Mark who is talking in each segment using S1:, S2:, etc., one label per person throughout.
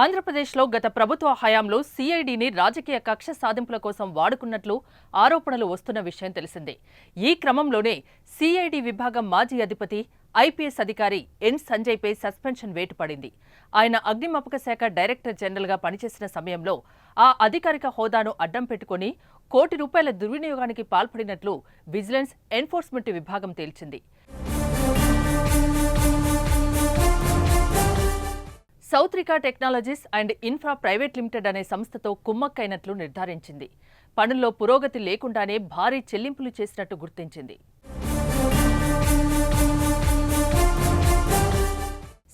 S1: ఆంధ్రప్రదేశ్లో గత ప్రభుత్వ హయాంలో సిఐడిని రాజకీయ కక్ష సాధింపుల కోసం వాడుకున్నట్లు ఆరోపణలు వస్తున్న విషయం తెలిసిందే. ఈ క్రమంలోనే సిఐడి విభాగం మాజీ అధిపతి ఐపీఎస్ అధికారి ఎన్ సంజయ్పై సస్పెన్షన్ వేటు పడింది ఆయన అగ్నిమాపక శాఖ డైరెక్టర్ జనరల్గా పనిచేసిన సమయంలో ఆ అధికారిక హోదాను అడ్డం పెట్టుకుని కోటి రూపాయల దుర్వినియోగానికి పాల్పడినట్లు విజిలెన్స్ ఎన్ఫోర్స్మెంట్ విభాగం తేల్చింది. సౌత్రికా technologies and infra private limited అనే సంస్థతో కుమ్మక్కైనట్లు నిర్ధారించింది. పనుల్లో పురోగతి లేకుండానే భారీ చెల్లింపులు చేసినట్టు గుర్తించింది.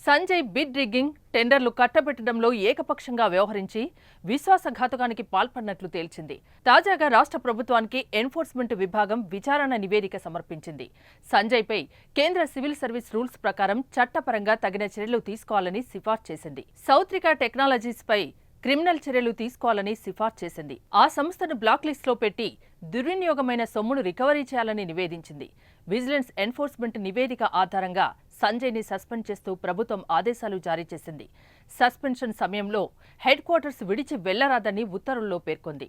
S1: సంజయ్ బిడ్ రిగ్గింగ్ టెండర్లు కట్టబెట్టడంలో ఏకపక్షంగా వ్యవహరించి విశ్వాసఘాతకానికి పాల్పడినట్లు తేల్చింది. తాజాగా రాష్ట్ర ప్రభుత్వానికి ఎన్ఫోర్స్మెంట్ విభాగం విచారణ నివేదిక సమర్పించింది. సంజయ్పై కేంద్ర సివిల్ సర్వీస్ రూల్స్ ప్రకారం చట్టపరంగా తగిన చర్యలు తీసుకోవాలని సిఫార్సు చేసింది. సౌత్రికా టెక్నాలజీస్ పై క్రిమినల్ చర్యలు తీసుకోవాలని సిఫార్సు చేసింది. ఆ సంస్థను బ్లాక్ లిస్టులో పెట్టి దుర్వినియోగమైన సొమ్మును రికవరీ చేయాలని నివేదించింది. విజిలెన్స్ ఎన్ఫోర్స్మెంట్ నివేదిక ఆధారంగా సంజయ్ని సస్పెండ్ చేస్తూ ప్రభుత్వం ఆదేశాలు జారీ చేసింది. సస్పెన్షన్ సమయంలో హెడ్ క్వార్టర్స్ విడిచి వెళ్ళరాదని ఉత్తర్వుల్లో పేర్కొంది.